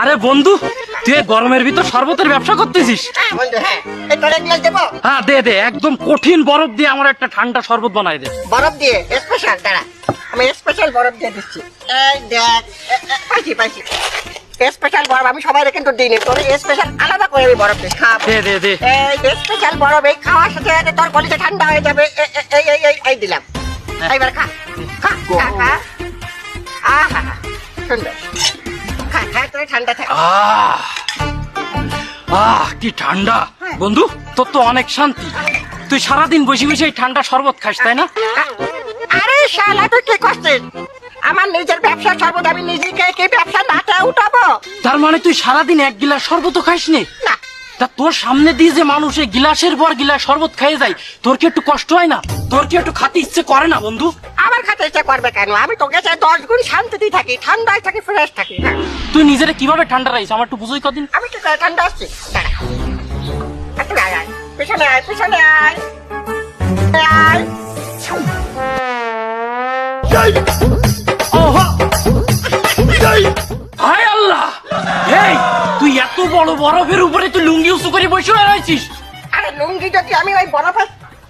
আরে বন্ধু তুই গরমের ভিতর শরবতের ব্যবসা করতেছিস? হ্যাঁ বন্ধু হ্যাঁ। এই তোর এক গ্লাস দেবো? হ্যাঁ দে দে একদম কঠিন বরফ দিয়ে আমার একটা ঠান্ডা শরবত বানাই দে। বরফ দিয়ে? স্পেশাল দাঁড়া। আমি স্পেশাল বরফ দিয়ে দিচ্ছি। এই দেখ পাইছি পাইছি। স্পেশাল বরফ আমি সবাই কিন্তু দিই নি তোর স্পেশাল আলাদা করে আমি বরফ দিই খাব। দে দে দে। এই স্পেশাল বরফ এই খাওয়ার সাথে সাথে তোর গলিতে ঠান্ডা হয়ে যাবে। এই এই এই এই দিলাম। এইবার খা। খা খা খা। আহা সুন্দর। ঠান্ডা থাক আহ! আহ কি ঠান্ডা। বন্ধু তোর তো অনেক শান্তি। তুই সারাদিন বসে বসে এই ঠান্ডা শরবত খাস তাই না? আরে শালা তুই কি করছিস? আমার নিজের ব্যবসা আমি নিজেকে কি ব্যবসা নাটা উঠাবো? তার মানে তুই সারাদিন এক গিলাস শরবত খাইস নি? না। তা তোর সামনে দিয়ে যে মানুষ এই গিলাসের পর গিলাস শরবত খেয়ে যায় তোর কি একটু কষ্ট হয় না? তোর কি একটু খাতে ইচ্ছে করে না বন্ধু? আমার খাতে ইচ্ছা করবে কেন? আমি তোকে চাই দশ গুণ শান্তিতে থাকি ঠান্ডায় থাকি ফ্রেশ থাকি হ্যাঁ। তুই নিজেরে কীভাবে ঠান্ডা রাখিস? আমার একটু বুঝোই কদিন। আমি করে ঠান্ডা আসছি দাঁড়া। একটু আয় আয়। পিছনে আয় পিছনে আয়। আয়। হায় আল্লাহ! এই তুই এত বড় বরফের উপরে তুই লুঙ্গি উঁচু করে বসে রয়েছিস আরে লুঙ্গি যদি আমি ওই বরফে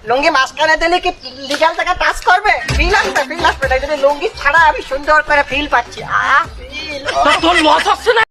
লুঙ্গি মাঝখানে দিলে কি লিগাল থেকে টাচ করবে? ফিল আসবে ফিল আসবে। না যদি লুঙ্গি ছাড়া আমি সুন্দর করে ফিল পাচ্ছি। আহ ফিল